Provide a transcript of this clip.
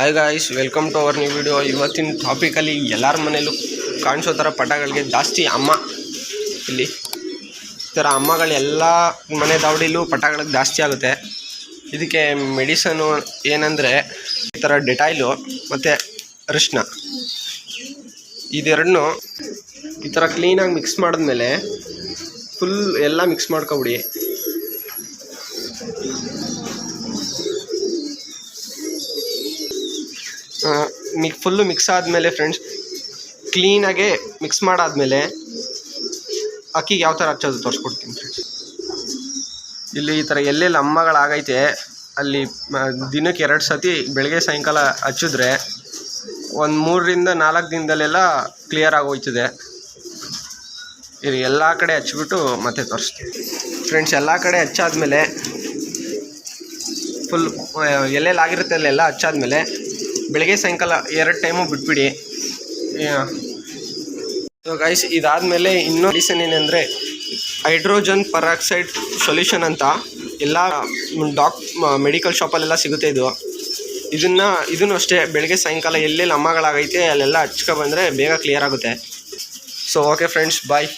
Hi guys welcome to our new video ಇವತ್ತಿನ ಟಾಪಿಕಲ್ಲಿ ಎಲ್ಲರ ಮನೇಲೂ ಕಾಣಿಸೋ ಥರ ಪಟಗಳಿಗೆ ಜಾಸ್ತಿ ಅಮ್ಮ ಇಲ್ಲಿ. ಈ ಥರ ಅಮ್ಮಗಳು ಎಲ್ಲ ಮನೆ ದಾವಡಿಲೂ ಪಟಗಳಿಗೆ ಜಾಸ್ತಿ ಆಗುತ್ತೆ. ಇದಕ್ಕೆ ಮೆಡಿಸನು ಏನಂದರೆ ಈ ಥರ ಡೆಟಾಯ್ಲು ಮತ್ತು ಅರಿಶಿನ ಇದೆರಡನ್ನೂ ಈ ಥರ ಕ್ಲೀನಾಗಿ ಮಿಕ್ಸ್ ಮಾಡಿದ್ಮೇಲೆ ಫುಲ್ ಎಲ್ಲ ಮಿಕ್ಸ್ ಮಾಡ್ಕೊಬಿಡಿ. ಮಿಕ್ ಫುಲ್ಲು ಮಿಕ್ಸ್ ಆದಮೇಲೆ ಫ್ರೆಂಡ್ಸ್ ಕ್ಲೀನಾಗೆ ಮಿಕ್ಸ್ ಮಾಡಾದಮೇಲೆ ಅಕ್ಕಿಗೆ ಯಾವ ಥರ ಹಚ್ಚೋದು ತೋರಿಸ್ಕೊಡ್ತೀನಿ ಫ್ರೆಂಡ್ಸ್ ಇಲ್ಲಿ ಈ ಥರ ಎಲ್ಲೆಲ್ಲಿ ಅಮ್ಮಗಳಾಗೈತೆ, ಅಲ್ಲಿ ದಿನಕ್ಕೆ ಎರಡು ಸತಿ ಬೆಳಗ್ಗೆ ಸಾಯಂಕಾಲ ಹಚ್ಚಿದ್ರೆ ಒಂದು ಮೂರರಿಂದ ನಾಲ್ಕು ದಿನದಲ್ಲೆಲ್ಲ ಕ್ಲಿಯರ್ ಆಗೋಯ್ತದೆ. ಇದು ಎಲ್ಲ ಕಡೆ ಹಚ್ಚಿಬಿಟ್ಟು ಮತ್ತೆ ತೋರಿಸ್ತೀನಿ. ಫ್ರೆಂಡ್ಸ್ ಎಲ್ಲ ಕಡೆ ಹಚ್ಚಾದ್ಮೇಲೆ ಫುಲ್ ಎಲ್ಲೆಲ್ಲಿ ಆಗಿರುತ್ತೆ ಅಲ್ಲೆಲ್ಲ ಹಚ್ಚಾದ್ಮೇಲೆ ಬೆಳಗ್ಗೆ ಸಾಯಂಕಾಲ ಎರಡು ಟೈಮು ಬಿಟ್ಬಿಡಿ. ಗೈಸ್ ಇದಾದಮೇಲೆ ಇನ್ನೂ ರೀಸನ್ ಏನಂದರೆ ಹೈಡ್ರೋಜನ್ ಪರಾಕ್ಸೈಡ್ ಸೊಲ್ಯೂಷನ್ ಅಂತ ಎಲ್ಲ ಡಾಕ್ ಮೆಡಿಕಲ್ ಶಾಪಲ್ಲೆಲ್ಲ ಸಿಗುತ್ತೆ ಇದು. ಇದನ್ನು ಇದನ್ನು ಅಷ್ಟೇ ಬೆಳಗ್ಗೆ ಸಾಯಂಕಾಲ ಎಲ್ಲೆಲ್ಲಿ ಅಮ್ಮಗಳಾಗೈತೆ ಅಲ್ಲೆಲ್ಲ ಹಚ್ಕೊಬಂದರೆ ಬೇಗ ಕ್ಲಿಯರ್ ಆಗುತ್ತೆ. So okay friends bye